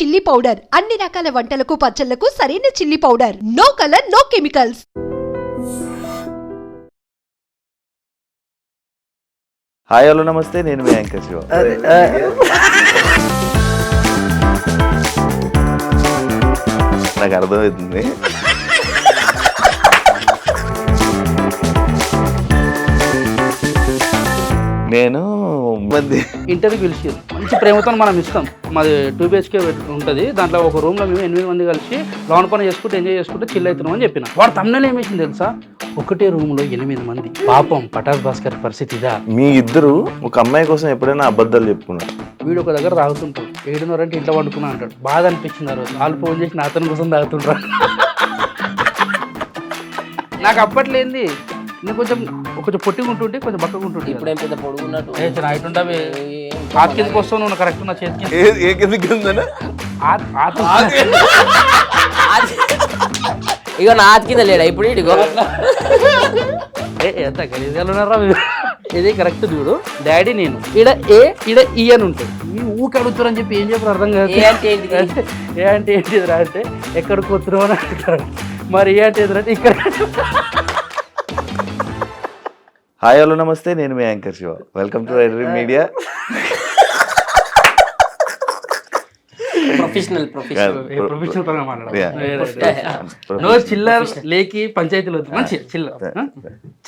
Chilli powder అన్ని రకాల వంటలకు పచ్చళ్ళకు సరైన chilli powder no colour no chemicals hi hello నమస్తే నేను మీ యాంకర్ శివ. నాకు అర్థమవుతుంది. నేను మంది ఇంటర్వ్యూకి పిలిచి మంచి ప్రేమతో మనం ఇస్తాం. మాది టూ బిహెచ్కే ఉంటుంది. దాంట్లో ఒక రూమ్లో మేము ఎనిమిది మంది కలిసి లోన్ పని చేసుకుంటూ ఎంజాయ్ చేసుకుంటూ చిల్ అవుతున్నాం అని చెప్పిన. వాడు తమ్ముళ్ళు ఏమేసింది తెలుసా? ఒకటే రూమ్లో ఎనిమిది మంది. పాపం పటాస్ భాస్కర్ పరిస్థితి ఇదా? మీ ఇద్దరు ఒక అమ్మాయి కోసం ఎప్పుడైనా అబద్ధాలు చెప్పుకున్నారు? వీడు ఒక దగ్గర తాగుతుంటాడు. ఏడున్నరంటే ఇంట్లో వండుకున్నా అంటాడు. బాధ అనిపించింది ఆ రోజు. వాళ్ళు ఫోన్ చేసి నా అతని కోసం తాగుతుంటారు. నాకు అప్పట్లేంది. నేను కొంచెం కొంచెం పొట్టిగా ఉంటుంటే కొంచెం బక్కగా ఉంటుంటే ఇప్పుడేం పెద్ద పొడుగున్నట్టు ఏ హైట్ ఉంటావి ఆత్ కిందకి వస్తావు నువ్వు కరెక్ట్ నా చేతికి ఏ- ఏ కిందకి ఉందనా? ఇగో నా ఆతి కింద లేడా? ఇప్పుడు ఇడిగో. ఏ ఎంత గలీజ్గా ఉన్నారా మీరు? ఇది కరెక్ట్ చూడు. డాడీ నేను. ఈడ ఏ? ఈడ ఈ అని ఉంటుంది. మీ ఊకి అడుగుతారని చెప్పి ఏం చెప్పారు అర్థం కాదు ఏ అంటే ఏంటిది? అంటే ఏ అంటే ఏంటిది రా అంటే ఎక్కడికి వస్తున్నావు అని అడుగుతారు. మరి ఏ అంటే ఇక్కడ హాయ్ హలో నమస్తే. నేను మీ యాంకర్ శివ. వెల్కమ్ టు ఎడ్రీ మీడియా ప్రొఫెషనల్ ప్రొఫెషనల్. నో చిల్లర్ లేకి పంచాయతీలు వద్దు. మంచి చిల్లర్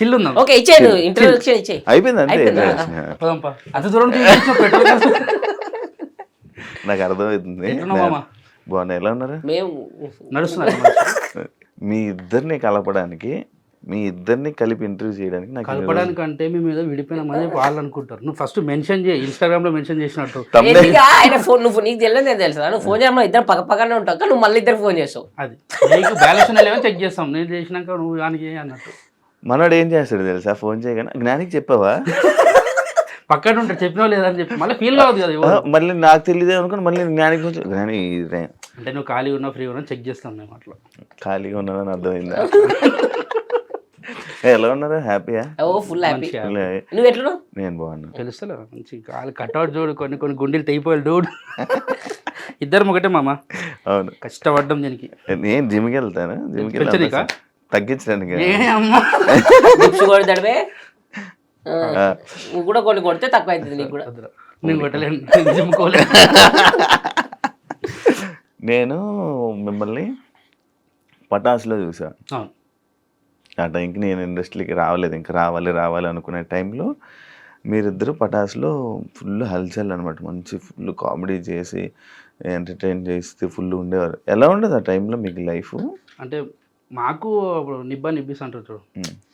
చిల్లు. ఉందాం ఓకే ఇచ్చేయి నువ్వు. ఇంట్రొడక్షన్ ఇచ్చేయి. అయిపోయింది అంతే అయిపోయిందా? పదంపా. అంత దూరం నుంచి చూపించిన పెట్రోల్ కాస్ట్. నాకు అర్థమవుతుంది? బాగున్నా. ఎలా ఉన్నారు? మేము నడుస్తున్నారు? మీ ఇద్దరిని కలపడానికి మీ ఇద్దరిని కలిపి ఇంటర్వ్యూ చేయడానికి నాకు కలపడానికి అంటే మేము ఏదో విడిపోయినామని వాళ్ళు అనుకుంటారు. నువ్వు ఫస్ట్ మెన్షన్ చేయి ఇన్స్టాగ్రామ్లో మెన్షన్ చేసినట్టు. ఆయన ఫోన్ నువ్వు నీకు తెలియదు నేను తెలుసా నువ్వు ఫోన్ చేయడం ఇద్దరు పక్క పక్కనే ఉంటావు నువ్వు మళ్ళీ ఇద్దరు ఫోన్ చేస్తావు. అది. నీకు బ్యాలెన్స్ లేవో చెక్ చేస్తాం. నేను చేసినాక నువ్వు దానికి అన్నట్టు. మనోడు ఏం చేస్తాడు తెలుసా? ఫోన్ చేయగానే జ్ఞానికి చెప్పావా? పక్కన ఉంటాడు చెప్పినా లేదని చెప్పి. మళ్ళీ ఫీల్ కావద్దు కదా. మళ్ళీ నాకు తెలియదే అనుకుని మళ్ళీ జ్ఞానికి జ్ఞాని అంటే నువ్వు ఖాళీ ఉన్నా ఫ్రీ ఉన్నా చెక్ చేస్తాం మేము అట్లా. ఖాళీగా ఉన్నానని అర్థమైందా? ఎలా ఉన్నారు? హ్యాపీయా ఓ ఫుల్ హ్యాపీ నువ్వు ఎట్లా నేను బాగున్నా. తెలుస్తలే. మంచి కాలు కట్అవుట్ చూడు కొన్ని కొన్ని గుండెలు తెగిపోయాలి డూడ్ ఇద్దరం ఒకటే మామ. అవును. కష్టపడ్డం దీనికి. నేను జిమ్కి వెళ్తాను. జిమ్కి? వెళ్ళాను తగ్గించడానికి. కొడతాడవే. నువ్వు కూడా కొన్ని కొడితే తక్కువ అవుతుంది నీకు కూడా. నేను కొట్టలేను. నేను జిమ్ముకోలేను నేను మిమ్మల్ని పటాసులో చూసా. అవును. ఆ టైంకి నేను ఇండస్ట్రీకి రావలేదు. ఇంకా రావాలి రావాలి అనుకునే టైంలో మీరిద్దరు పటాసులో ఫుల్ హల్చల్ అనమాట మంచి ఫుల్ కామెడీ చేసి ఎంటర్టైన్ చేస్తే ఫుల్ ఉండేవారు. ఎలా ఉండదు ఆ టైంలో మీకు లైఫ్? అంటే మాకు అప్పుడు నిబ్బా నిబ్బిస్ అంటారు చూడు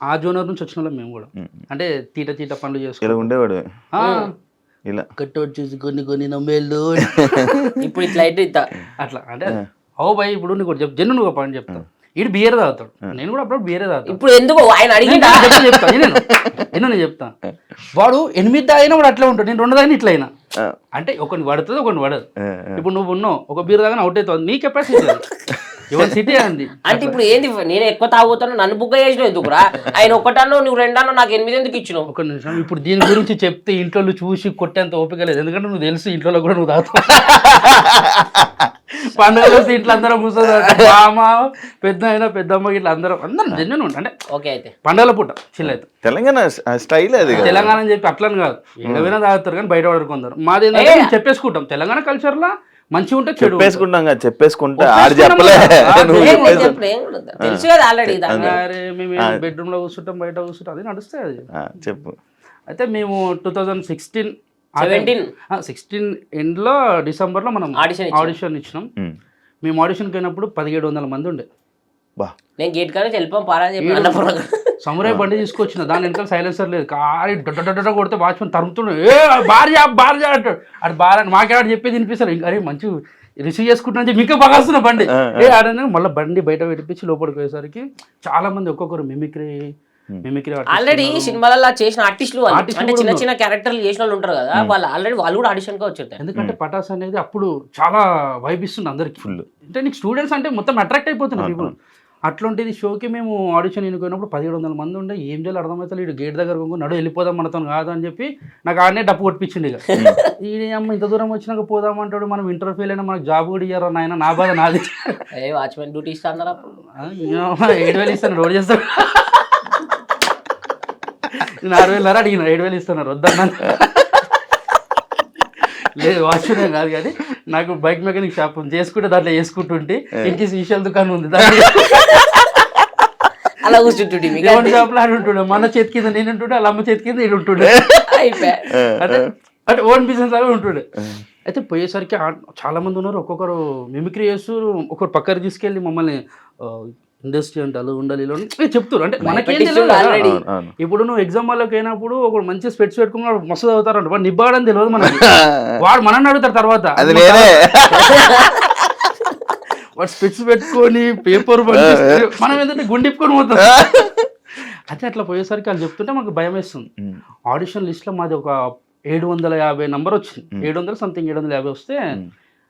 ఆ జోనర్ నుంచి వచ్చిన వాళ్ళం మేము కూడా. అంటే తీట తీట పనులు ఇలా చేసుకుంటాం ఉండేవాడు ఇలా. కట్టోటి చూసి కొన్ని కొన్ని నమ్మేళ్ళు. ఇప్పుడు ఇట్లా అయితే ఇట్లా. అట్లా. అంటే ఓ భయ్ ఇప్పుడు నీకు ఒకటి చెప్ జన్ను నువ్వు ఒక పాయింట్ చెప్తాను ఈడు బియర్ తాగుతాడు. నేను కూడా అప్పుడు బియరే తాగుతాను ఇప్పుడు ఎందుకు? ఆయన అడిగిందా? నేను నేను నేను నేను చెప్తా. వాడు ఎనిమిది తాగినా వాడు అట్లా ఉంటాడు. నేను రెండు తాగిన ఇట్లా అయినా. అంటే ఒకటి పడుతుంది ఒకటి పడదు. ఇప్పుడు నువ్వు ఉన్నావు ఒక బీర్ తాగిన అవుట్ అవుతుంది. నీ కెపాసిటీ సిటీ అంది అంటే ఇప్పుడు ఏంది నేను ఎక్కువ తాగుతాను నన్ను బుగ్గ చేసినావు ఎందుకురా? ఆయన ఒకటన్నో నువ్వు రెండన్నో నాకు ఎనిమిది ఎందుకు ఇచ్చినావు? ఒక నిమిషం ఇప్పుడు దీని గురించి చెప్తే ఇంట్లో చూసి కొట్టేంత ఓపిక లేదు. ఎందుకంటే నువ్వు తెలుసు ఇంట్లో కూడా నువ్వు తాగుతావు. పండుగలు ఇంట్లో అందరం కూర్చొని మామ పెద్ద అయినా పెద్దమ్మ ఇట్లా అందరం. అందరం జన్యున్ ఉంటా. అంటే ఓకే అయితే. పండుగల పూట చిల్ అవుతాం తెలంగాణ స్టైల్ అది కదా. తెలంగాణ అని చెప్పి అట్లని కాదు. ఏదైనా తాగుతారు కానీ బయట పడుకుంటారు మాది చెప్పేసుకుంటాం. తెలంగాణ కల్చర్ లో మంచిగా ఉంటే చెడు. చెప్పేసుకుంటాం కదా చెప్పేసుకుంటే ఆడు చెప్పలే. తెలుసు కదా ఆల్రెడీ మేము బెడ్రూమ్లో కూర్చుంటాం బయట కూర్చుంటాం అది నడుస్తాయి అది ఆ, చెప్పు అయితే మేము టూ థౌజండ్ సిక్స్టీన్ 17? సిక్స్టీన్ ఎండ్లో డిసెంబర్లో మనం ఇచ్చాం. ఆడిషన్ ఇచ్చినాం. మేము ఆడిషన్కి అయినప్పుడు పదిహేడు వందల మంది ఉండే బా నేను గేట్ కానీ వెళ్ళిపోం పారా అని చెప్పి సమురాయ్ బండి తీసుకొచ్చిన దాని వెనకాల సైలెన్సర్ లేదు. కారి డొడ్డ కొడితే వాచ్మెన్ తరుముతుండే. ఏ భార్య భార్య అంటాడు. అటు భార్య మాకేవాడు చెప్పేది వినిపిస్తారు ఇంకా అరే మంచి రిసీవ్ చేసుకుంటున్నా చెప్పి ఇంకా బాగా వస్తున్నా బండి ఏ ఆడనే మళ్ళీ బండి బయట పెట్టించి లోపలికి పోయేసరికి చాలా మంది ఒక్కొక్కరు మిమిక్రీ మిమిక్రీ ఆల్రెడీ సినిమాలలో చేసిన ఆర్టిస్టులు అంటే చిన్న. చిన్న క్యారెక్టర్లు చేసిన వాళ్ళు ఉంటారు కదా వాళ్ళు ఆల్రెడీ వాళ్ళు కూడా ఆడిషన్గా వచ్చేస్తారు ఎందుకంటే పటాస్ అనేది అప్పుడు చాలా వైబ్ ఇస్తుంది అందరికి. Full. అంటే నీకు స్టూడెంట్స్ అంటే మొత్తం అట్రాక్ట్ అయిపోతున్నారు అట్లాంటిది షోకి మేము ఆడిషన్ ఎన్నుకున్నప్పుడు పదిహేడు వందల మంది ఉండే. ఏం చేయాలి అర్థమవుతుంది ఇటు గేట్ దగ్గర నడు వెళ్ళిపోదాం మనతో కాదు అని చెప్పి నాకు ఆడనే డప్పు కొట్టించిండు ఇక. ఈ అమ్మ ఇంత దూరం వచ్చినాక పోదాం అంటాడు. మనం ఇంటర్ ఫెయిల్ అయినా మనకు జాబ్ కూడా ఇయ్యారు నాయన? నా బాధ నాది. వాచ్మెన్ డ్యూటీ ఇస్తా అన్నారు అప్పుడు ఆ, ఏమో, ఏడు వేలు ఇస్తాను రోడ్ చేస్తాడు నేను ఆరు వేలు అడిగిన ఏడు వేలు ఇస్తున్నారు వద్దన్నాను. లేదు వాచ్మెన్ కాదు కానీ నాకు బైక్ మెకానిక్ షాప్ ఉంది. చేసుకుంటే దాంట్లో వేసుకుంటుంటే ఇంటి విషయాల దుకాణం ఉంది దాంట్లో. అలా కూర్చుంటుంటే మీకు దేవుడి షాప్లో ఆడు ఉంటుండే. మన చేతి కింద నేను ఉంటుండే వాళ్ళ అమ్మ చేతి కింద నేను ఉంటుండే. అంటే అంటే ఓన్ బిజినెస్ లాగా ఉంటుండే. అయితే పోయేసరికి చాలా మంది ఉన్నారు. ఒక్కొక్కరు మిమిక్రీ చేస్తూ ఒకరు పక్కన తీసుకెళ్ళి మమ్మల్ని ఇండస్ట్రీ అంటే అలా ఉండాలి ఇలా ఉండాలి అని చెప్తారు అంటే మనకేం తెలియదు. ఇప్పుడు నువ్వు ఎగ్జామ్ వాళ్ళకి అయినప్పుడు ఒక మంచి స్పెట్స్ పెట్టుకున్నాడు మస్తు చదువుతారంట. వాడు నిబ్బాడని తెలియదు మనకి. వాడు మనల్ని అడుగుతారు తర్వాత. వాడు స్పెట్స్ పెట్టుకొని పేపర్ మనం ఏంటంటే గుండిప్పుకొని పోతాం. అయితే అట్లా పోయేసరికి వాళ్ళు చెప్తుంటే మాకు భయం వేస్తుంది. ఆడిషన్ లిస్ట్లో మాది ఒక ఏడు వందల యాభై నంబర్ వచ్చింది. ఏడు వందల సంథింగ్ ఏడు వందల యాభై వస్తే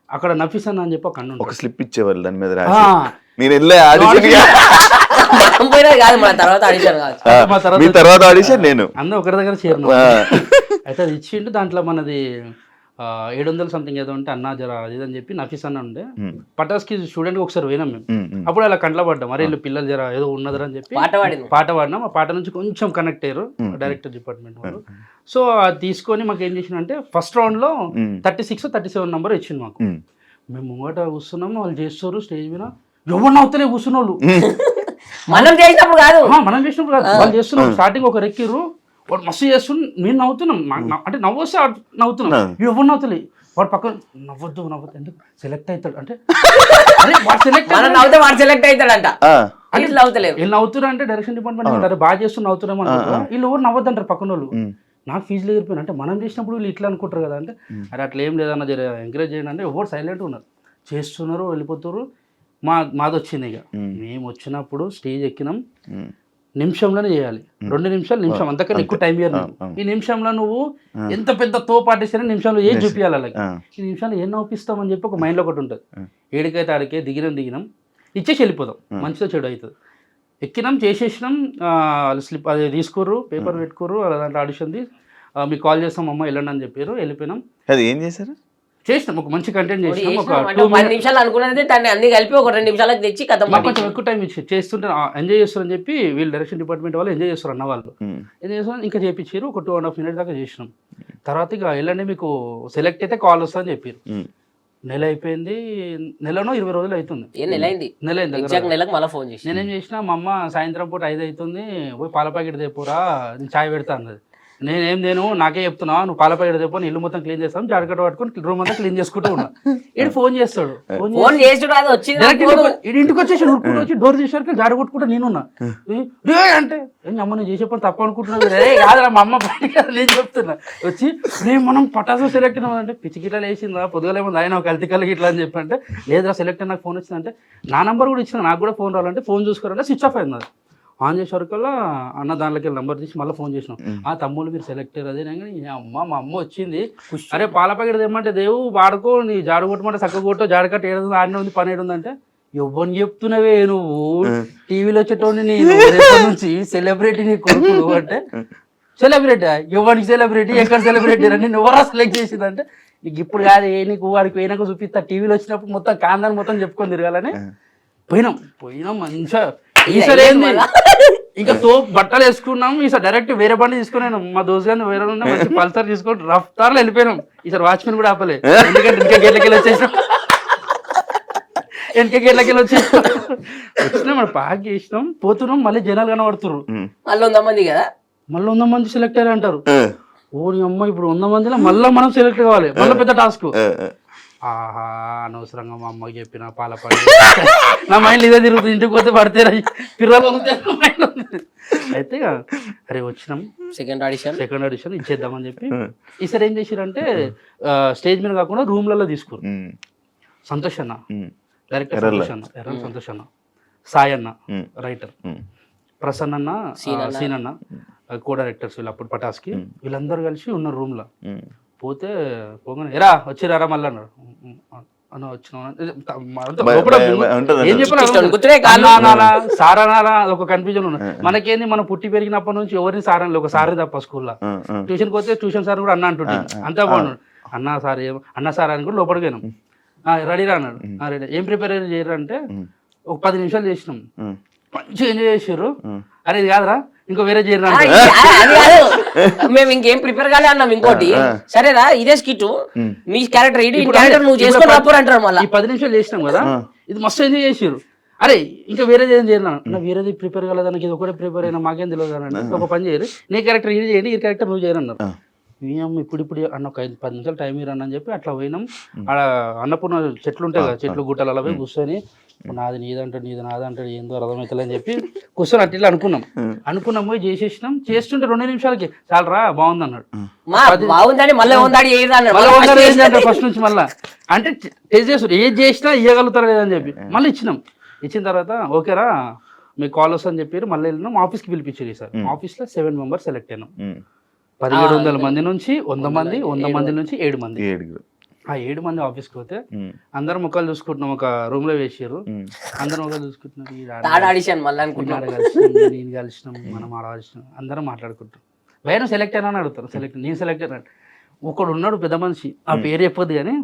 అక్కడ నఫీస్ అన్న అని చెప్పి ఒక ఒక. స్లిప్ ఇచ్చేవాళ్ళు దాని మీద నేను వెళ్ళే ఆడిషన్ మనం పోయినది కాదు మన తర్వాత ఆడిషన్ కాదు మా తర్వాత మీ తర్వాత ఆడిషన్ నేను. అన్న ఒకరి దగ్గర చేరిన. ఆ. అయితే అది ఇచ్చిండు దాంట్లో మనది ఏడు వందల సంథింగ్ ఏదో ఉంటే అన్న జర అది ఇది అని చెప్పి నఫీస్ అన్న ఉండే. పటాస్కి స్టూడెంట్ ఒకసారి పోయినాం మేము. అప్పుడు అలా కంట్లో పడ్డాం. అరే వీళ్ళు పిల్లలు జర ఏదో ఉన్నదని అని చెప్పి పాట పాడినాం. ఆ పాట నుంచి కొంచెం కనెక్ట్ అయ్యారు డైరెక్టర్ డిపార్ట్మెంట్ వాళ్ళు. సో అది తీసుకొని మాకు ఏం చేసిందంటే ఫస్ట్ రౌండ్లో thirty six thirty seven number ఇచ్చింది మాకు. మేము ముంగట కూర్చున్నాము వాళ్ళు చేస్తారు స్టేజ్ మీద. ఎవరు నవ్వుతలే కూర్చున్న వాళ్ళు మనం చేసినప్పుడు కాదు. మనం చేసినప్పుడు కాదు. వాళ్ళు చేస్తున్నాం స్టార్టింగ్ ఒక రెక్కిర్రు. వాడు మస్తు చేస్తున్న మేము నవ్వుతున్నాం అంటే నవ్వు వస్తే వాడు నవ్వుతున్నాం ఎవరు నవ్వుతలే? వాడు పక్కన నవ్వద్దు నవ్వద్దు. ఎందుకు? సెలెక్ట్ అవుతాడు. అంటే వాడు సెలెక్ట్ నవ్వుతే వాడు సెలెక్ట్ అవుతాడంట. వీళ్ళు వీళ్ళు నవ్వుతున్నారు అంటే డైరెక్షన్ డిపార్ట్మెంట్ అంటారు బాగా చేస్తున్న నవ్వుతున్నాం వీళ్ళు ఎవరు నవ్వద్దంటారు పక్కన వాళ్ళు నాకు ఫీజులు ఎగిరిపోయినా అంటే మనం చేసినప్పుడు వీళ్ళు ఇట్లా అనుకుంటారు కదా. అంటే అరే అట్లా ఏం లేదన్న ఎంకరేజ్ చేయండి అంటే ఎవరు సైలెంట్ ఉన్నారు. చేస్తున్నారు వెళ్ళిపోతారు మా మాది వచ్చింది ఇక మేము. వచ్చినప్పుడు స్టేజ్ ఎక్కినాం. నిమిషంలోనే చేయాలి. రెండు నిమిషాలు నిమిషం. అంతకన్నా ఎక్కువ టైం. అవును. ఈ నిమిషంలో నువ్వు ఎంత పెద్ద తో పాటిస్తే నిమిషంలో ఏం చూపించాలి అలాగే ఈ నిమిషాలు ఏం నవ్విస్తామని చెప్పి ఒక మైండ్లో ఒకటి ఉంటుంది. ఏడికైతే ఆడికే దిగినాం దిగినాం. ఇచ్చేసి వెళ్ళిపోదాం. మంచిదో చెడు అవుతుంది. ఎక్కినాం చేసేసినాం స్లిప్ అది తీసుకుర్రు పేపర్ పెట్టుకుర్రు అలా దాంట్లో ఆడిషన్ది. మీకు కాల్ చేస్తాం అమ్మ వెళ్ళండి అని చెప్పారు. వెళ్ళిపోయినాం. అది ఏం చేశారు? చేసినాం. ఒక మంచి కంటెంట్ చేసినాం. ఒక టూ పది నిమిషాలు అనుకున్నది దాన్ని అన్ని కలిపి ఒక రెండు నిమిషాలకు తెచ్చి కథ కొంచెం ఎక్కువ టైం ఇచ్చి చేస్తుంటే ఎంజాయ్ చేస్తారని చెప్పి వీళ్ళు డైరెక్షన్ డిపార్ట్మెంట్ వాళ్ళు ఎంజాయ్ చేస్తారు అన్న వాళ్ళు. ఉమ్, ఏం చేసాం ఇంకా చేపించారు. ఒక టూ అండ్ హాఫ్ మినిట్ దాకా చేసినాం. తర్వాత ఇక వెళ్ళండి మీకు సెలెక్ట్ అయితే కాల్ వస్తుందని చెప్పారు. ఉమ్. నెల అయిపోయింది. నెలనో ఇరవై రోజులు అవుతుంది. ఏ నెల అయింది? నెల నెలకు మళ్ళీ ఫోన్ చేసి నేనేం చేసిన మా అమ్మ సాయంత్రం పూట ఐదు అవుతుంది. పోయి పాల ప్యాకెట్ తెప్పురా నేను చాయ్ పెడతా అన్నది. నేనేం నేను నాకే చెప్తున్నా నువ్వు పాల ప్యాకెట్ తెప్పు నేను ఇల్లు మొత్తం క్లీన్ చేస్తాను జాడకట్ట పట్టుకొని రూమ్ అంతా క్లీన్ చేసుకుంటూ ఉన్నా. ఇటు ఫోన్ చేస్తాడు ఫోన్ అది వచ్చింది డైరెక్ట్ ఇంటికి వచ్చేసి వచ్చి డోర్ తీసారు జాడ కొట్టుకుంటా నేనున్నా. అంటే అమ్మ నేను చేసే పని తప్ప అనుకుంటున్నావు రే కాదురా మా అమ్మ కాదు నేను చెప్తున్నా. వచ్చి రే మనం పటాసు సెలెక్ట్ అయినాం అంటే పిచ్చి గిట్లా లేచిందా పొద్దుగా ఏమో ఆయన కలిసి కలిగి ఇట్లా అని చెప్పి అంటే లేదురా సెలెక్ట్ నాకు ఫోన్ వచ్చిందంటే నా నంబర్ కూడా ఇచ్చిన నాకు కూడా ఫోన్ రావాలంటే ఫోన్ చూసుకోవాలంటే స్విచ్ ఆఫ్ అయింది ఆన్ చేసేవరకల్లా అన్న దాంట్లోకి నంబర్ తీసి మళ్ళీ ఫోన్ చేసినాం. ఆ తమ్ముళ్ళు మీరు సెలెక్ట్ అయ్యారు అదే కానీ అమ్మ మా అమ్మ వచ్చింది. అరే పాల ప్యాకెట్ తెమ్మంటే దేవు వాడుకో నీ జాడు కొట్టమంటే చక్క కొట్టో జాడకట్ట ఏడు ఆడిన ఉంది పని ఏడుందంటే ఎవరిని చెప్తున్నావే నువ్వు? టీవీలో వచ్చేటోని నేను నుంచి సెలబ్రిటీ నీ కొడుకు నువ్వు అంటే సెలబ్రిటీ ఎవరికి సెలబ్రిటీ ఎక్కడ సెలబ్రిటీ అని నువ్వు ఎవరా సెలెక్ట్ చేసిందంటే నీకు ఇప్పుడు కాదు ఏ నీకు వాడికి పోయినాక చూపిస్తా టీవీలో వచ్చినప్పుడు మొత్తం కాందాన్ని మొత్తం చెప్పుకొని తిరగాలని. పోయినాం పోయినాం మంచిగా. ఈసారి ఏంది? ఇంకా తో బట్టలు వేసుకున్నాం ఈసారి డైరెక్ట్ వేరే బండి తీసుకున్నాను మా దోస్త్ గారిని వేరే ఉన్నా మంచి పల్సర్ తీసుకొని రఫ్ తార్లో వెళ్ళిపోయినాం. ఈసారి వాచ్మెన్ కూడా ఆపలే. ఎందుకంటే ఇంకా గేట్లకి వచ్చేసినాం. వెనక గేట్లకి వచ్చేసినాం. వచ్చినాం మన పాక్ చేసినాం పోతున్నాం మళ్ళీ జనాలు కనబడుతున్నారు మళ్ళీ వంద మంది కదా? మళ్ళీ వంద మంది సెలెక్ట్ అయ్యారు అంటారు ఆ, ఓ నీ అమ్మ ఇప్పుడు వంద మందిలో మళ్ళీ మనం సెలెక్ట్ కావాలి. మళ్ళీ పెద్ద టాస్క్. ఆహా అనవసరంగా మా అమ్మకి చెప్పిన పాల పడి నా మైండ్ ఇదే తిరుగుతుంది ఇంటికి పోతే పడితే పిల్లలు. అయితే అరే వచ్చినాం. సెకండ్ ఆడిషన్ సెకండ్ ఆడిషన్ ఇచ్చేద్దామని చెప్పి. ఈసారి ఏం చేసిరంటే స్టేజ్ మీద కాకుండా రూమ్లలో తీసుకురు. సంతోష్ అన్న డైరెక్టర్. సంతోష్ అన్న ఎర్రల్ సంతోష్ అన్న సాయి అన్న రైటర్. ప్రసన్న అన్న సీన్ అన్న. కో డైరెక్టర్స్ వీళ్ళు అప్పుడు పటాస్కి. వీళ్ళందరూ కలిసి ఉన్నారు రూమ్లో. పోతే పోగానే. ఎరా వచ్చిరారా మళ్ళీ అన్నారు అన్న వచ్చిన లోపల భయ- భయ- ఉంటుంది, ఏం ఉంటుంది. చెప్పాలి ఇష్టం గుర్తులే కాదు. అన్నా అనాలా, సార్ అనాలా ఒక కన్ఫ్యూజన్ ఉన్నది. మనకేంది మనం పుట్టి పెరిగినప్పటి నుంచి ఎవరిని సార్ అనలే ఒక సారే తప్ప స్కూల్లో. ట్యూషన్కి పోతే ట్యూషన్ సార్ కూడా అన్న అంటుంటే అంతా బాగున్నాడు. అన్న సార్ ఏం అన్న సార్ అని కూడా లోపలికి పోయినాం. రెడీ రా అన్నాడు. "ఆ, రెడీ ఏం ప్రిపేర్ చేయరు అంటే ఒక పది నిమిషాలు చేసినాం. మంచిగా ఎంజాయ్ చేసారు అరే ఇది కాదురా. ఇంకో వేరే చేయరు మేము ఇంకేం ప్రిపేర్ కాలే అన్నాం ఇంకోటి. సరేరా ఇదే స్కిట్ నీ క్యారెక్టర్ ఇది క్యారెక్టర్ నువ్వు చేసుకొని రాపోరు అంటారు మళ్ళీ. ఈ పది నిమిషాలు చేసినాం కదా ఇది మస్తు ఎంజాయ్ చేసారు అరే ఇంకా వేరేది ఏం చేయను నా వేరేది ప్రిపేర్ కాలేదానికి ఇది ఒకటే ప్రిపేర్ అయినా మాకేం తెలియదు అని అంటే ఒక పని చేయరు. నీ క్యారెక్టర్ ఇది చేయండి ఈ క్యారెక్టర్ నువ్వు చేయను అన్నారు. మేము ఇప్పుడు ఇప్పుడు అన్న ఒక ఐదు పది నిమిషాలు టైం ఇరని అని చెప్పి అట్లా పోయినాం. ఆడ అన్నపూర్ణ చెట్లు ఉంటాయి కదా చెట్లు గుట్టలు అలా పోయి కూర్చొని నాది నీదంటాడు నీది నాదంటాడు ఏందో అర్థమవుతుంది అని చెప్పి కూర్చొని అట్లా ఇట్లా అనుకున్నాం అనుకున్నాం పోయి చేసేసినాం. చేస్తుంటే రెండు నిమిషాలకి చాలరా బాగుంది అన్నాడు. ఫస్ట్ నుంచి మళ్ళీ. అంటే టేస్ట్ చేస్తారు. ఏది చేసినా ఇవ్వగలుగుతారు లేదని చెప్పి. మళ్ళీ ఇచ్చినాం. ఇచ్చిన తర్వాత ఓకేరా మీకు కాల్ వస్తుందని చెప్పారు. మళ్ళీ వెళ్ళినాం. ఆఫీస్కి పిలిపించారు సార్. ఆఫీస్లో సెవెన్ మెంబర్స్ సెలెక్ట్ అయినాం. పదిహేడు వందల మంది నుంచి వంద మంది వంద మంది నుంచి ఏడు మంది. ఏడుగురు. ఆ ఏడు మంది ఆఫీస్కి పోతే. అందరం ముఖాలు చూసుకుంటున్నాం ఒక రూమ్లో వేసారు. అందరం ముఖాలు చూసుకుంటున్నారు నేను కలిసినాం మనం ఆడ కలిసినాం అందరం మాట్లాడుకుంటాం వేరే సెలెక్ట్ అయినా అని అడుగుతారు సెలెక్ట్ నేను సెలెక్ట్ అయినా ఒకడు ఉన్నాడు పెద్ద మనిషి ఆ పేరు చెప్పొద్దు కానీ.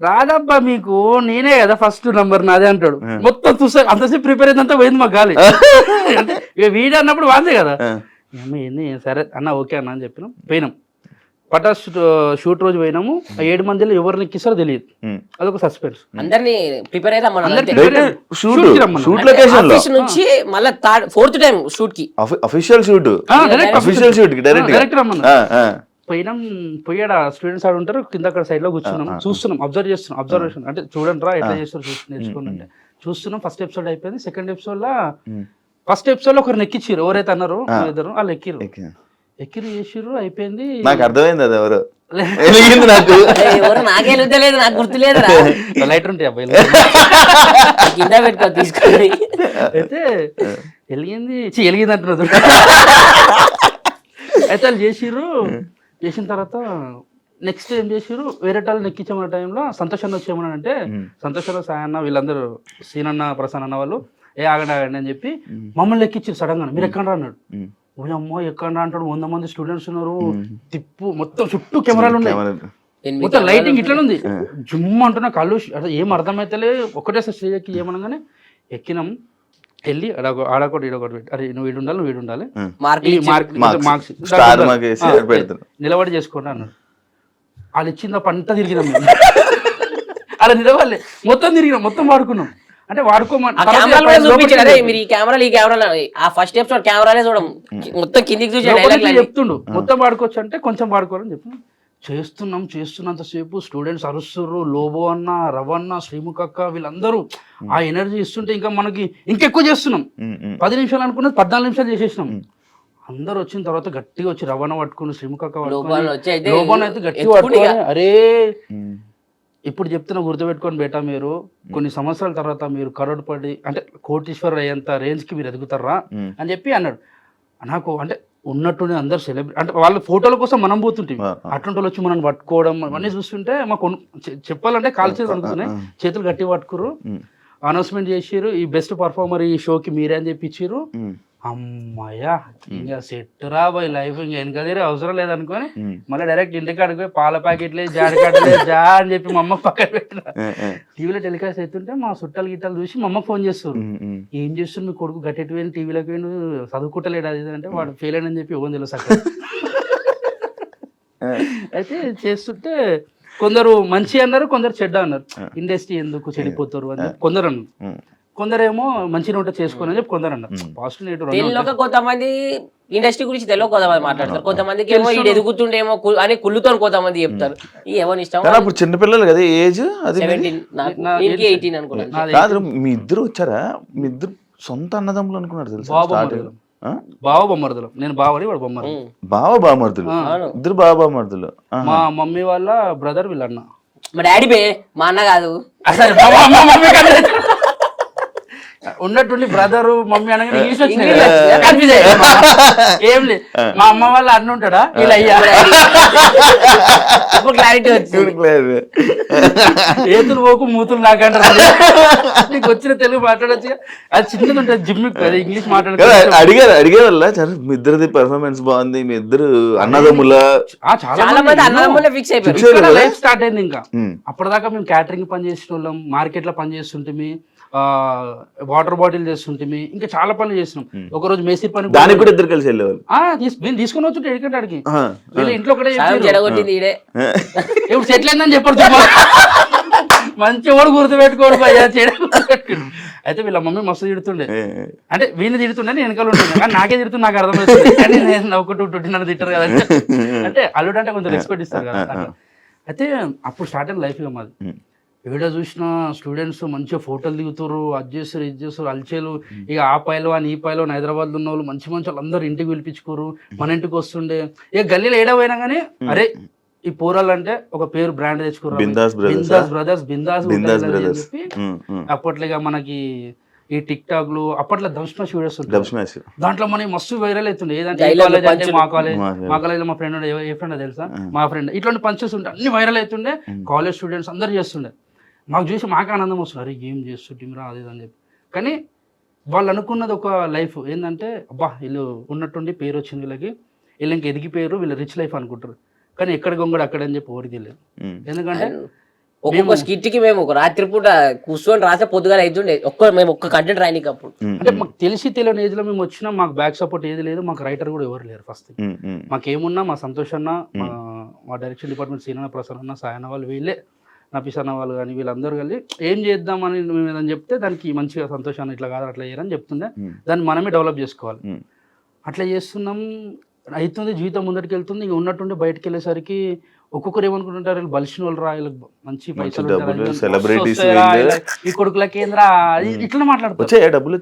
రాదబ్బా మీకు నేనే కదా ఫస్ట్ నంబర్ నాదే అంటాడు. మొత్తం చూసా అంతసేపు ప్రిపేర్ అయిందంతా పోయింది మాకు గాలి. అంటే వీడు అన్నప్పుడు వాందే కదా. ఏంది? సరే అన్న ఓకే అన్న అని చెప్పినాం పోయినాం. పటాస్ షూట్ రోజు పోయినాము. ఆ ఏడు మందిలో ఎవరిని ఎక్కిస్తారో తెలియదు. అదొక సస్పెన్స్ అందరినీ ప్రిపేర్ నుంచి మళ్ళీ థర్డ్ ఫోర్త్ టైం షూట్కి. అఫీషియల్ షూట్ అఫీషియల్ షూట్కి డైరెక్ట్ డైరెక్ట్ రమ్మన్నారు పోయినాం పోయాడ? స్టూడెంట్స్ ఆడ ఉంటారు కింద అక్కడ సైడ్లో కూర్చున్నాం. చూస్తున్నాం అబ్జర్వ్ చేస్తున్నాం. అబ్జర్వేషన్ అంటే చూడండి రా ఎట్లా చేస్తారు చూసి నేర్చుకోండి అంటే. చూస్తున్నాం ఫస్ట్ ఎపిసోడ్ అయిపోయింది. సెకండ్ ఎపిసోడ్లో ఫస్ట్ ఎపిసోడ్లో ఒకరిని ఎక్కిచ్చిరు ఎవరైతే అన్నారు ఇద్దరు వాళ్ళు ఎక్కిరు ఎక్కిరు చేసిర్రు అయిపోయింది. నాకు అర్థమైంది అది ఎవరు. వెలిగింది నాకు. ఎవరు నాకే లేదు నాకు గుర్తులేదురా. లైటర్ ఉంటాయి అబ్బాయి కింద పెట్టుకో తీసుకొని. అయితే వెలిగింది ఛీ, వెలిగింది అంటున్నారు అయితే వాళ్ళు చేసిర్రు. చేసిన తర్వాత నెక్స్ట్ ఏం చేసిర్రు? వేరే వాళ్ళు ఎక్కించమన్న టైంలో సంతోష్ అన్న వచ్చేయమని అంటే సంతోష్ అన్న సాయి అన్న వీళ్ళందరూ సీనన్న ప్రసన్న అన్న వాళ్ళు ఏ ఆగండి ఆగండి అని చెప్పి మమ్మల్ని ఎక్కించారు సడన్గా మీరు ఎక్కడ అన్నాడు. ఉమ్. ఓ అమ్మో ఎక్కడ అంటాడు? వంద మంది స్టూడెంట్స్ ఉన్నారు. తిప్పు మొత్తం చుట్టూ కెమెరాలు ఉన్నాయి. మొత్తం లైటింగ్ ఇట్లా ఉంది. జుమ్ అంటున్నా కళ్ళు అసలు ఏం అర్థమైతలే. ఒకటే స్టేజ్ ఎక్కి ఏమనగానే ఎక్కినాం. వెళ్ళి ఆడొక- ఆడొకటి ఈడొకటి పెట్టి అరే నువ్వు వీడు ఉండాలి నువ్వు వీడు ఉండాలి. మార్క్స్. నిలబడి చేసుకోండి అన్నాడు. వాళ్ళు ఇచ్చిన పంట తిరిగినాం అలా నిలవాలి మొత్తం తిరిగినాం మొత్తం వాడుకున్నాం. అంటే వాడుకోమని మీరు ఈ కెమెరాలు ఈ కెమెరాలు ఆ ఫస్ట్ ఎపిసోడ్ కెమెరాలే చూడం మొత్తం కిందికి డైలాగ్ చెప్తుండు. మొత్తం వాడుకోవచ్చు అంటే కొంచెం వాడుకోవాలని చెప్పి చేస్తున్నాం చేస్తున్నంత సేపు స్టూడెంట్స్ అరుస్తుర్రు. లోబో అన్న రవన్న శ్రీముఖ అక్క వీళ్ళందరూ ఆ ఎనర్జీ ఇస్తుంటే ఇంకా మనకి ఇంకెక్కువ చేస్తున్నాం. పది నిమిషాలు అనుకున్నది పద్నాలుగు నిమిషాలు చేసేసినాం. అందరు వచ్చిన తర్వాత గట్టిగా వచ్చి రవణ పట్టుకుని శ్రీముఖ అక్క లోబాన్ అయితే గట్టిగా పట్టుకొని అరే. ఇప్పుడు చెప్తున్న గుర్తుపెట్టుకొని బేటా మీరు. కొన్ని సంవత్సరాల తర్వాత మీరు కరోడ్పడి అంటే కోటీశ్వర్ అయ్యేంత రేంజ్కి మీరు ఎదుగుతారా. అని చెప్పి అన్నాడు. నాకు అంటే ఉన్నట్టుండి అందరు సెలబ్రిటీ అంటే వాళ్ళ ఫోటోల కోసం మనం పోతుంటాం. అటువంటి వాళ్ళు వచ్చి మనం పట్టుకోవడం అవన్నీ చూస్తుంటే మాకు చెప్పాలంటే కాల్ చేతులు అనుకున్నాయి చేతులు గట్టి పట్టుకురు. అనౌన్స్మెంట్ చేసిర్రు ఈ బెస్ట్ పర్ఫార్మర్ ఈ షోకి మీరే అని చెప్పి ఇచ్చిర్రు. ఉమ్. అమ్మయ్యా ఇంకా సెట్ రా బాయ్ లైఫ్ ఇంకా వెనక తీరే అవసరం లేదనుకొని. మళ్ళీ డైరెక్ట్ ఇంటికి అడిగిపోయి పాల ప్యాకెట్లే జాడికాడలే జా అని చెప్పి మా అమ్మ పక్కన పెట్టిన. టీవీలో టెలికాస్ట్ అవుతుంటే మా చుట్టాలు గిట్టాలు చూసి మా అమ్మకి ఫోన్ చేస్తారు. ఏం చేస్తుంది మీ కొడుకు గట్టెట్టు పోయిన టీవీలోకి పోయిన చదువుకుంటలేడు అది అంటే వాడు ఫెయిల్ అని చెప్పి ఇవ్వని తెలుసు అక్కడ. అయితే చేస్తుంటే కొందరు మంచి అన్నారు కొందరు చెడ్డ అన్నారు. ఇండస్ట్రీ ఎందుకు చెడిపోతారు అని కొందరు అన్నారు. కొందరేమో మంచిగా ఉంటే చేసుకోని అని చెప్పి కొందరు అన్నారు పాజిటివ్ నెగిటివ్ కొంతమంది ఇండస్ట్రీ గురించి తెలియక కొంతమంది మాట్లాడతారు. కొంతమందికి ఏమో ఇది ఎదుగుతుండేమో అని కుళ్ళుతో కొంతమంది చెప్తారు. ఈ ఎవరి ఇష్టం? అప్పుడు చిన్నపిల్లలు కదా ఏజ్ అది ఎయిటీన్ అనుకున్నాను మీ ఇద్దరు వచ్చారా? మీ ఇద్దరు సొంత అన్నదమ్ములు అనుకున్నారు తెలుసా. బావ బొమ్మరుదులు. నేను బావని వాడు బొమ్మరు. బావ బామర్దులు. ఇద్దరు బావ బామర్దులు. మా మమ్మీ వాళ్ళ బ్రదర్ వీళ్ళన్న. మా డాడీ బే మా అన్న కాదు. అసలు ఉన్నట్టుండి బ్రదర్ మమ్మీ అనగానే ఇంగ్లీష్ అయ్యా. ఏం లేదు. మా అమ్మ వాళ్ళ అన్న ఉంటాడా? అయ్యా? ఇప్పుడు క్లారిటీ వచ్చింది. ఏతులు పోకు మూతులు నాకంటారు నీకు వచ్చిన తెలుగు మాట్లాడచ్చు అది చిన్నది ఉంటుంది జిమ్ ఇంగ్లీష్ కదా, మాట్లాడుకో అడిగారు అడిగే వల్ల సరే మీ ఇద్దరిది పెర్ఫార్మెన్స్ బాగుంది మీ ఇద్దరు అన్నదమ్ముల చాలా మంది అన్నదమ్ములే ఫిక్స్ అయిపోయారు. Fix అయ్యారు కదా? లైఫ్ స్టార్ట్ అయింది ఇంకా? అప్పటిదాకా మేము క్యాటరింగ్ పని చేసిన వాళ్ళం మార్కెట్లో పని చేస్తుంటే వాటర్ బాటిల్ చేస్తుంటే ఇంకా చాలా పనులు చేసినాం. ఒక రోజు మేస్త్రి పని కూడా- దానికి కూడా ఇద్దరు కలిసి వెళ్ళేవాళ్ళు. ఆ, తీస్- నేను తీసుకొని వచ్చి ఎడికంటే అడిగి ఇంట్లో ఒకటే సగం చెప్పారు. జడగొట్టింది ఈడే. ఇప్పుడు సెటిల్ అయిందని చెప్పారు చెప్పు. మంచి వాడు భయ్యా గుర్తుపెట్టుకోడు. అయితే వీళ్ళ మమ్మీ మస్తు తిడుతుండే. అంటే వీళ్ళు తిడుతుండే నేను వెనకాల ఉంటుండే. కానీ నాకే తిడుతుంది నాకు అర్థమవుతుంది. కానీ నేను నవ్వుకుంటూ నన్ను తిట్టారు కదా అంటే. అల్లుడు అంటే కొంచెం రెస్పెక్ట్ ఇస్తారు కదా. అయితే అప్పుడు స్టార్ట్ అయిన లైఫ్ ఇక మాది. ఏడ చూసిన స్టూడెంట్స్ మంచిగా ఫోటోలు దిగుతారు అది చేస్తారు ఇది చేస్తారు అల్చేలు ఇక ఆ పైలో అని ఈ పైలో హైదరాబాద్ ఉన్న వాళ్ళు మంచి మంచి వాళ్ళు అందరూ ఇంటికి పిలిపించుకోరు మన ఇంటికి వస్తుండే. ఇక గల్లీలో ఏడ పోయినా కానీ అరే ఈ పోరాలు అంటే ఒక పేరు బ్రాండ్ తెచ్చుకోరు బిందాస్ బ్రదర్స్ బిందాస్ బ్రదర్స్ చెప్పి. అప్పట్లో ఇక మనకి ఈ టిక్ టాక్లు అప్పట్లో దంశమ వీడియోస్ ఉంటాయి దాంట్లో మనకి మస్తు వైరల్ అవుతుండే. ఏదంటే కాలేజ్ అంటే. మా కాలేజ్ మా మా కాలేజ్లో మా ఫ్రెండ్ ఏ ఫ్రెండ్ తెలుసా? మా ఫ్రెండ్ ఇట్లాంటి పంచెస్ ఉంటే అన్ని వైరల్ అవుతుండే. కాలేజ్ స్టూడెంట్స్ అందరు చేస్తుండే. మాకు చూసి మాకు ఆనందం వస్తుంది. అరే ఏం రా అది అని చెప్పి. కానీ వాళ్ళు అనుకున్నది ఒక లైఫ్ ఏంటంటే అబ్బా వీళ్ళు ఉన్నట్టుండి పేరు వచ్చింది వీళ్ళకి. వీళ్ళు ఇంక ఎదిగిపోయారు వీళ్ళు రిచ్ లైఫ్ అనుకుంటారు. కానీ ఎక్కడ గొంగడు అక్కడ అని చెప్పి ఓడి తెలియదు. ఎందుకంటే ఒక్కొక్క స్కిట్కి మేము ఒక రాత్రి పూట కూర్చొని రాసే పొద్దుగా అవుతుండే ఒక్క మేము ఒక్క కంటెంట్ రాయనికి అప్పుడు. అంటే మాకు తెలిసి తెలియని ఏజ్లో మేము వచ్చినా మాకు బ్యాక్ సపోర్ట్ ఏది లేదు మాకు రైటర్ కూడా ఎవరు లేరు ఫస్ట్. మాకేమున్నా మా సంతోష్ అన్న మా డైరెక్షన్ డిపార్ట్మెంట్ సీనన్న ప్రసన్న అన్న సాయన వాళ్ళు వీళ్ళే. నఫీస్ అన్న వాళ్ళు కానీ వీళ్ళందరూ కలిసి ఏం చేద్దామని మేము ఏదని చెప్తే దానికి మంచిగా సంతోషాన్ని ఇట్లా కాదు అట్లా చేయరని చెప్తుండే. దాన్ని మనమే డెవలప్ చేసుకోవాలి. అట్లా చేస్తున్నాం. అవుతుంది జీవితం ముందరికి వెళ్తుంది. ఇంక ఉన్నట్టుండి బయటకు వెళ్ళేసరికి ఒక్కొక్కరు ఏమనుకుంటుంటారు వీళ్ళు బలిసిన వాళ్ళు రా వీళ్ళకి మంచి పైసలు ఈ కొడుకుల కేంద్ర ఇట్లా మాట్లాడతారు. డబ్బులు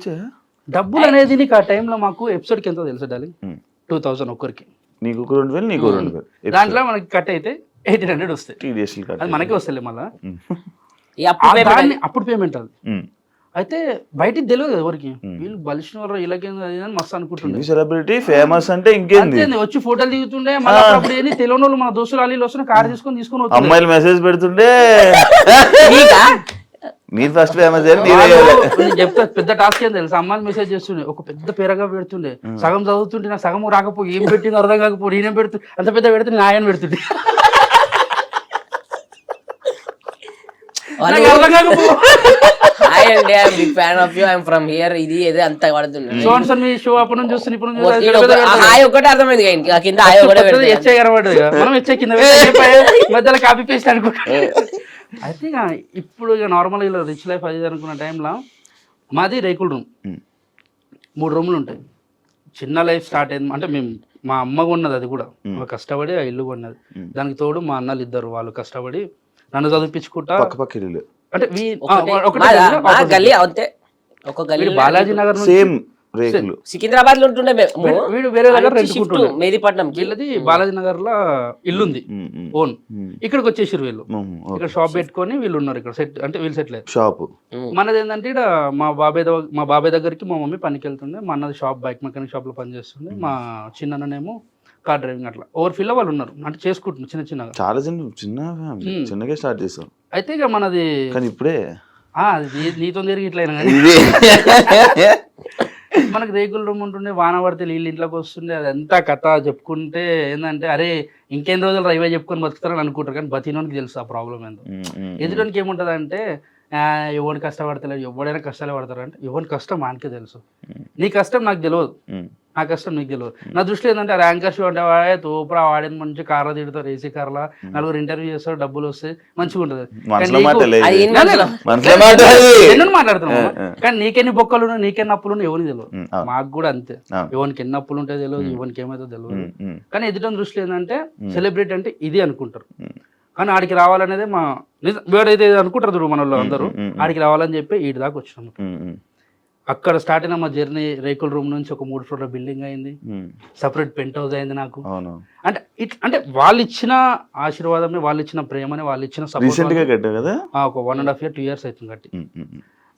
డబ్బులు అనేది నీకు ఆ టైంలో మాకు ఎపిసోడ్కి ఎంతో తెలుసు ఉమ్. టూ థౌసండ్ ఒక్కరికి. నీకు ఒక రెండు వేలు నీకు ఒక రెండు వేలు. దాంట్లో మనకి కట్ అయితే ఎయిటీన్ హండ్రెడ్ వస్తాయి. అది మనకే వస్తాయి మళ్ళీ. అప్పుడు పేమెంట్ అది. అయితే బయటికి తెలియదు కదా ఎవరికి. వీళ్ళు బలిసిన వాళ్ళు ఇలాగేంది అది అని మస్తు అనుకుంటుండే. సెలబ్రిటీ ఫేమస్ అంటే ఇంకేంది? వచ్చి ఫోటోలు దిగుతుండే మళ్ళీ అప్పుడు ఏంది తెలియని వాళ్ళు మన దోస్తులు అలీలు వస్తున్న కార్ తీసుకొని తీసుకొని. అమ్మాయిలు మెసేజ్ పెడుతుంటే నీకా? మీరు ఫస్ట్ ఫేమస్ చెప్తా పెద్ద టాస్క్ ఏం తెలుసు అమ్మాయిలు మెసేజ్ చేస్తుండే ఒక పెద్ద పేరగా పెడుతుండే. సగం చదువుతుంటే నాకు సగం రాకపోయి ఏం పెట్టింది అర్థం కాకపోయి నేనేం పెడుతు అంత పెద్ద పెడితే నేను ఆయన పెడుతుండే వాళ్ళు నాకు అర్థం కాకపో హాయ్ అండి I'm big fan of you I'm from here ఇది అంత మీ షో నుంచి చూస్తున్న ఇప్పుడు నుంచి హాయ్ ఒకటే అర్థమైంది ఇంకా కింద హాయ్ ఒకటే కదా. మనం కింద మధ్యలో కాపీ పేస్ట్ అనుకుంటా. అయితే ఇక ఇప్పుడు ఇక నార్మల్ ఇలా రిచ్ లైఫ్ అది అనుకున్న టైంలో మాది రేకుల రూమ్. మూడు రూములు ఉంటాయి. చిన్న లైఫ్ స్టార్ట్ అయింది. అంటే మేము మా అమ్మ కొన్నది అది కూడా. కష్టపడి ఆ ఇల్లు కొన్నది. దానికి తోడు మా అన్నలు ఇద్దరు. వాళ్ళు కష్టపడి నన్ను చదివించుకుంటా? పక్క పక్క ఇల్లు అంటే వీ- ఆ, ఒకటే- ఒకటే మాదా? గల్లీలో మా opposite. గల్లీ అంతే. ఒక గల్లీ వీడు బాలాజీ నగర్ నుంచి సేమ్ రేకులు. సికింద్రాబాద్లో ఉంటుండే మేము. వీడు- వీడు వేరే దగ్గర ఆడ నుంచి shift రెంట్కుంటుండే. మేదీపట్నం వీళ్ళది బాలాజీ నగర్లో ఇల్లుంది ఓన్. ఇక్కడికి వచ్చేసారు వీళ్ళు. ఓకే. ఇక్కడ షాప్ పెట్టుకొని వీళ్ళు ఉన్నారు ఇక్కడ. సెట్ అంటే వీళ్ళు సెటిల్ అయ్యారు షాపు. మనది ఏంటంటే ఇక్కడ మా బాబాయ్ మా బాబాయ్ దగ్గరికి మా మమ్మీ పనికి వెళ్తుండే మా అన్నది షాప్ బైక్ మెకానిక్ షాప్లో పని చేస్తుండే మా చిన్ననేమో కార్ డ్రైవింగ్ అట్లా. ఓవర్ ఫిల్ వాళ్ళు ఉన్నారు. అంటే చేసుకుంటున్నారు చిన్న చిన్నగా. చాలా చిన్న చిన్న ఫ్యామిలీ. చిన్నగా స్టార్ట్ చేస్తాం అయితే ఇక మనది కానీ ఇప్పుడే అది నీతో తిరిగి ఇట్లా మనకి రేకుల రూమ్ ఉంటుండే వాన పడితే నీళ్ళు ఇంట్లోకి వస్తుండే అదంతా కథ చెప్పుకుంటే ఏంటంటే అరే ఇంకెన్ని రోజులు రైవే చెప్పుకొని బతుకుతారని అనుకుంటారు కానీ బతినోనికి తెలుసు ఆ ప్రాబ్లం ఉమ్, ఎదుటికి ఏముంటుంది అంటే ఎవరిని కష్టపడతలేదు ఎవడైనా కష్టాలే పడతారు అంటే ఎవరి కష్టం మనకే తెలుసు. నీ కష్టం నాకు తెలియదు నా కష్టం నీకు తెలియదు నా దృష్టిలో ఏంటంటే ర్యాంకర్ షో అంటే వాడే తోపురా వాడిని మంచి కార్లో తిడతారు ఏసీ కార్లో. నలుగురు ఇంటర్వ్యూ చేస్తారు డబ్బులు వస్తాయి మంచిగా ఉంటుంది. మనసులో మాట లేదు. అది ఎన్ని మనసులో? మనసులో మాట అది. ఎన్నో మాట్లాడుతున్నాం ఆ, ఆ. కానీ నీకెన్ని బొక్కలు నీకెన్ని అప్పులు ఎవరికి తెలియదు. మాకు కూడా అంతే. ఎవరికి ఎన్ని అప్పులు ఉంటాయో తెలియదు ఎవరికి ఏమైతే తెలియదు కానీ ఎదుటి దృష్టిలో ఏంటంటే సెలబ్రిటీ అంటే ఇది అనుకుంటారు. కానీ ఆడికి రావాలనేదే మా నిజం వేరైతే అనుకుంటారు చూడు మన వాళ్ళు అందరూ. ఆడికి రావాలని చెప్పి ఈడి దాకా వచ్చినాము. అక్కడ స్టార్ట్ అయిన మా జర్నీ రేకుల రూమ్ నుంచి ఒక మూడు ఫ్లోర్ల బిల్డింగ్ అయింది. సపరేట్ పెంట్ హౌస్ అయింది నాకు. అవును. అంటే ఇట్ అంటే వాళ్ళు ఇచ్చిన ఆశీర్వాదమే వాళ్ళు ఇచ్చిన ప్రేమని వాళ్ళు ఇచ్చిన రీసెంట్ సపోర్ట్ కదా ఒక one and half year two years అవుతుంది కట్టి.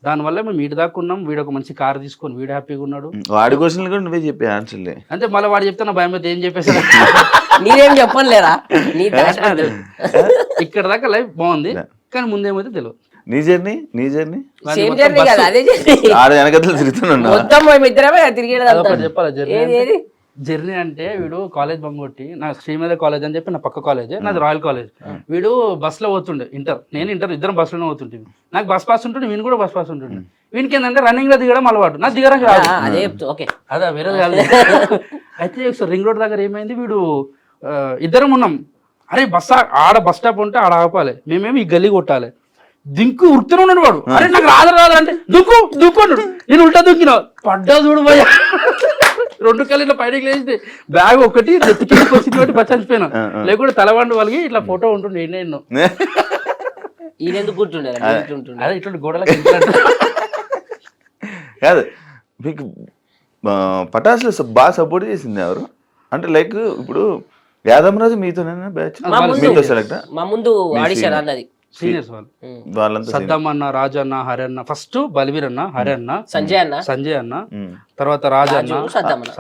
దానివల్ల మేము వీడి దాకా ఉన్నాం. వీడు ఒక మంచి కార్ తీసుకొని వీడు హ్యాపీగా ఉన్నాడు. వాడి క్వశ్చన్లు కూడా నువ్వే చెప్పే ఆన్సర్లే అంటే మళ్ళీ వాడు చెప్తే నా భయం అయితే ఏం చెప్పేసాడు నీదేం చెప్పలేరా ఇక్కడ దాకా లైఫ్ బాగుంది. కానీ ముందేమైతే తెలియదు. నీ జర్నీ నీ జర్నీ? సేమ్ జర్నీ బస్సు- కదా అదే జర్నీ. ఆడ వెనకతలు తిరుగుతున్నా మొత్తం మేము ఇద్దరమే తిరిగేది చెప్పాలా జర్నీ జర్నీ అంటే వీడు కాలేజ్ బంగొట్టి నా శ్రీమద కాలేజ్ అని చెప్పి నా పక్క కాలేజ్ నాది రాయల్ కాలేజ్. వీడు బస్లో పోతుండే ఇంటర్. నేను ఇంటర్ ఇద్దరం బస్లోనే పోతుంటే నాకు బస్ పాస్ ఉంటుండే వీని కూడా బస్ పాస్ ఉంటుండే. వీనికి ఏంటంటే రన్నింగ్లో దిగడం అలవాటు. నాకు దిగడం ఆ, రాదు అదే వేరే కాదు. అయితే ఒకసారి రింగ్ రోడ్ దగ్గర ఏమైంది? వీడు ఇద్దరం ఉన్నాం. అరే బస్ ఆడ బస్ స్టాప్ ఉంటే ఆడ ఆపాలి. మేమేమి ఈ గల్లీ కొట్టాలి. దింకు ఉరుకుతూనే ఉన్నాడు వాడు. అరే నాకు రాదు రాదు అంటే దుక్కు దుక్కు అన్నాడు. నేను ఉల్టా దుక్కిన. పడ్డా చూడు భయ రెండు కళ్ళు ఇట్లా పైనకి లేచి బ్యాగ్ ఒకటి నెత్తి కిందకి వచ్చింది ఒకటి బచ్చాచిపోయినా లేకుంటే తలవండు వాళ్ళకి ఇట్లా ఫోటో ఉంటుండే ఎన్నో. ఎన్నో ఈయనెందుకు కూర్చుండే? కూర్చుంటుండే అదే ఇట్లా గోడలకి ఇంట్లో కాదు మీకు పటాసులు స- బాగా సపోర్ట్ చేసింది ఎవరు? అంటే లైక్ ఇప్పుడు యాదమరాజు మీతోనేనా బ్యాచ్ మా ముందు. మీతో సెలెక్ట్ మా ముందు ఆడిషన్ అన్నది. సీనియర్స్ వాళ్ళు ఉమ్. వాళ్ళంతా senior. సద్దం అన్న రాజు అన్న హరి అన్న ఫస్ట్ బలివీర్ అన్న హరి అన్న సంజయ్ అన్న సంజయ్ అన్న. తర్వాత రాజు అన్న. సద్దం అన్న